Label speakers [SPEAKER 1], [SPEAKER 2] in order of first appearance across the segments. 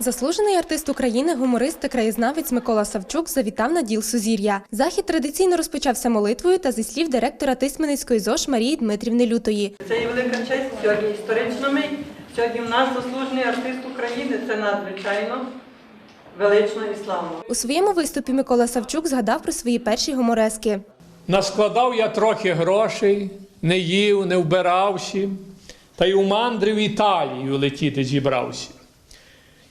[SPEAKER 1] Заслужений артист України, гуморист та краєзнавець Микола Савчук завітав на діл Сузір'я. Захід традиційно розпочався молитвою та зі слів директора Тисменницької ЗОЖ Марії Дмитрівни Лютої.
[SPEAKER 2] Це є велика честь сьогодні історично ми. Сьогодні в нас заслужений артист України. Це надзвичайно велично і славно.
[SPEAKER 1] У своєму виступі Микола Савчук згадав про свої перші гуморески.
[SPEAKER 3] Наскладав я трохи грошей, не їв, не вбирався, та й у мандри в Італію летіти зібрався.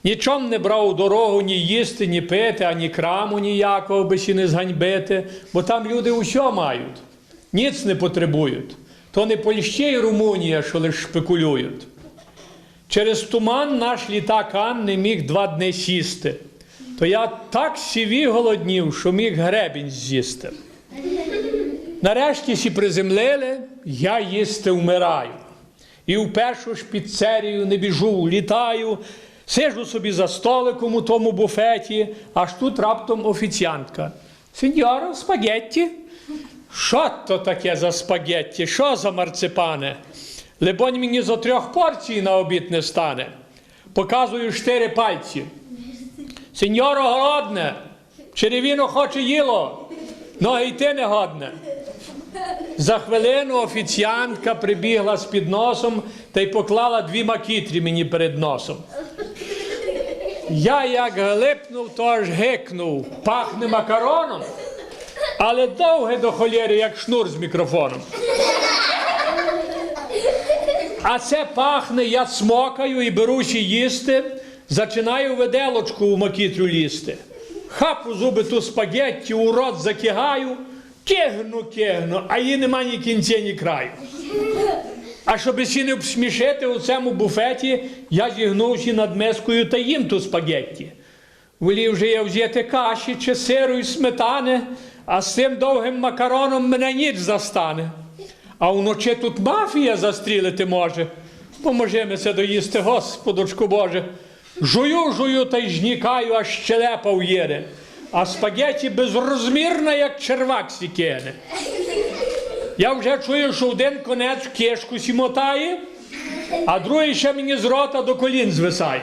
[SPEAKER 3] Нічом не брав у дорогу ні їсти, ні пити, ані краму ніякого би ще не зганьбити, бо там люди усьо мають, ніц не потребують. То не Польща і Румунія, що лиш шпекулюють. Через туман наш літак Ан не міг два дні сісти. То я так сіві голоднів, що міг гребінь з'їсти. Нарешті сі приземлили, я їсти вмираю. І в першу ж піцерію не біжу, літаю, сижу собі за столиком у тому буфеті, аж тут раптом офіціантка. Сеньоро, спагетті. Що то таке за спагетті? Що за марципане? Либонь мені за трьох порцій на обід не стане. Показую чотири пальці. Сеньоро голодне, черевіно хоче їло, ноги йти не годне. За хвилину офіціантка прибігла з підносом та й поклала дві макітрі мені перед носом. Я як глипнув, то аж гикнув, пахне макароном, але довге до холєри, як шнур з мікрофоном. А це пахне, я смокаю і беруся їсти, зачинаю виделочку у макітрю лізти. Хапу зуби ту спагетті, у рот закигаю, кигну, кигну, а її нема ні кінця, ні краю. А щоб ще не обсмішити у цьому буфеті, я зігнувся над мискою та їм ту спагетті. Волів же я взяти каші чи сиру і сметани, а з цим довгим макароном мене ніч застане. А вночі тут мафія застрілити може. Поможи ми це доїсти, Господочку Боже. Жую, жую та й жнікаю, аж щелепа в'єде. А спагеті безрозмірна, як червак сікене. Я вже чую, що один конець в кишку сімотає, а другий ще мені з рота до колін звисає.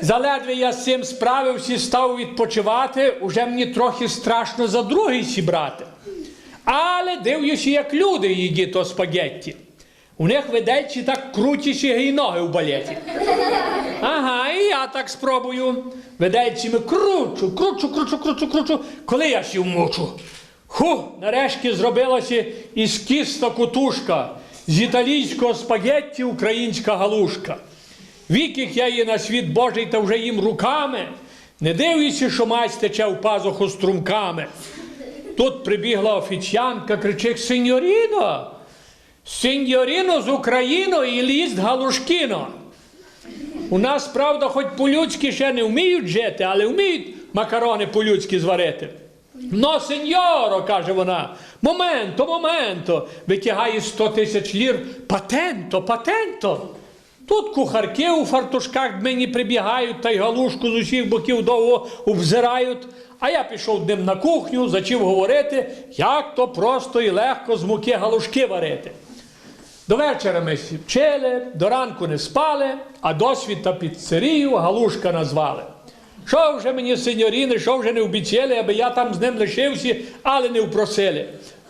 [SPEAKER 3] Заледве я з цим справився, став відпочивати, уже мені трохи страшно за другий сібрати. Але дивлюся, як люди їдять то спагетті. У них видельці так крутіші й ноги в балеті. Ага, і я так спробую. Видельцями кручу, кручу, кручу, кручу, кручу, коли я сів мучу. Ху, нарешті зробилася із кіста кутушка, з італійського спагетті українська галушка. Віких я її на світ Божий та вже їм руками, не дивлюся, що мать тече в пазуху струмками. Тут прибігла офіціантка, кричить Синьоріно, Синьоріно з Україно і ліст галушкіно. У нас, правда, хоч по-людськи ще не вміють жити, але вміють макарони по-людськи зварити. Но, сеньоро, каже вона, моменто, моменто, витягає 100 тисяч лір, патенто, патенто. Тут кухарки у фартушках мені прибігають та й галушку з усіх боків довго обзирають. А я пішов ним на кухню, зачав говорити, як то просто і легко з муки галушки варити. До вечора ми вчили, до ранку не спали, а досвід та піцерію галушка назвали. Що вже мені, сеньоріни, що вже не обіцяли, аби я там з ним лишився, але не впросили.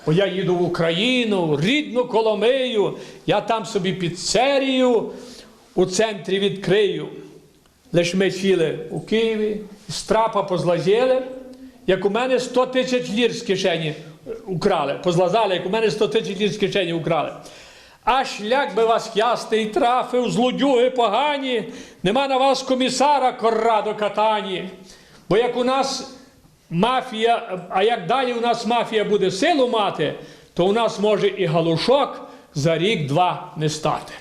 [SPEAKER 3] Бо я їду в Україну, рідну Коломию, я там собі піцерію у центрі відкрию. Лиш ми сіли у Києві, з трапа позлазили, як у мене 100 тисяч лір з кишені украли. Позлазали, як у мене 100 тисяч лір з кишені украли. А ляк би вас ястий трафив, злодюги погані, нема на вас комісара коррадо катані. Бо як у нас мафія, а як далі у нас мафія буде силу мати, то у нас може і галушок за рік-два не стати.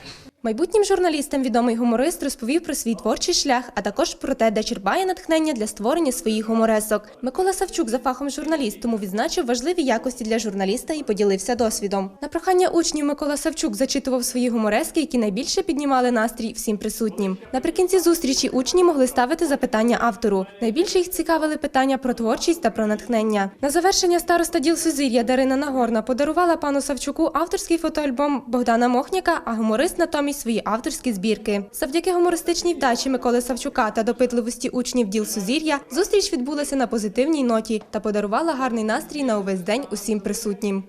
[SPEAKER 1] Майбутнім журналістам відомий гуморист розповів про свій творчий шлях, а також про те, де черпає натхнення для створення своїх гуморесок. Микола Савчук за фахом журналіст, тому відзначив важливі якості для журналіста і поділився досвідом. На прохання учнів Микола Савчук зачитував свої гуморески, які найбільше піднімали настрій всім присутнім. Наприкінці зустрічі учні могли ставити запитання автору. Найбільше їх цікавили питання про творчість та про натхнення. На завершення староста діл Сузір'я Дарина Нагорна подарувала пану Савчуку авторський фотоальбом Богдана Мохняка, а гуморист натомість наявність свої авторські збірки. Завдяки гумористичній вдачі Миколи Савчука та допитливості учнів діл Сузір'я зустріч відбулася на позитивній ноті та подарувала гарний настрій на увесь день усім присутнім.